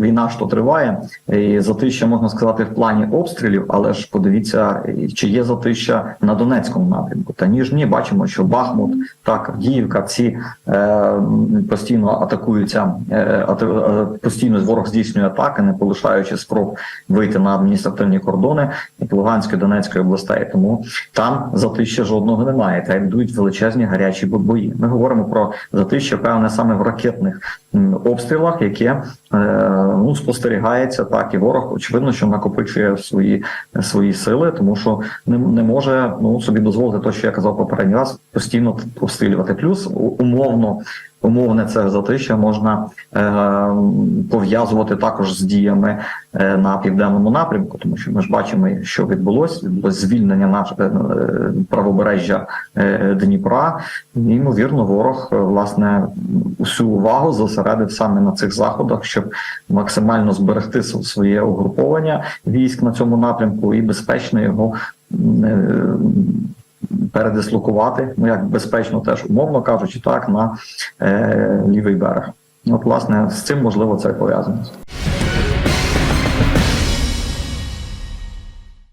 війна то триває, і затища можна сказати в плані обстрілів, але ж подивіться, чи є затища на Донецькому напрямку. Та ніж ні, бачимо, що Бахмут, так, Авдіївка, ці е, постійно атакуються, е, е, постійно ворог здійснює атаки, не полишаючи спроб вийти на адміністративні кордони Луганської Донецької областей. Тому там затища жодного немає. Та йдуть величезні гарячі бої. Ми говоримо про затища, певне саме в ракетних обстрілах, яке ну спостерігається так, і ворог очевидно, що накопичує свої свої сили, тому що не, не може ну собі дозволити те, що я казав попередній раз, постійно обстрілювати. Плюс умовно. Умовне це затища можна е, пов'язувати також з діями е, на південному напрямку, тому що ми ж бачимо, що відбулось. Відбулось звільнення наш е, е, правобережжя Дніпра. І, ймовірно, ворог власне усю увагу зосередив саме на цих заходах, щоб максимально зберегти своє угруповання військ на цьому напрямку і безпечно його передислокувати, ну як безпечно, теж умовно кажучи, так на е, лівий берег. От, власне, з цим можливо це пов'язано.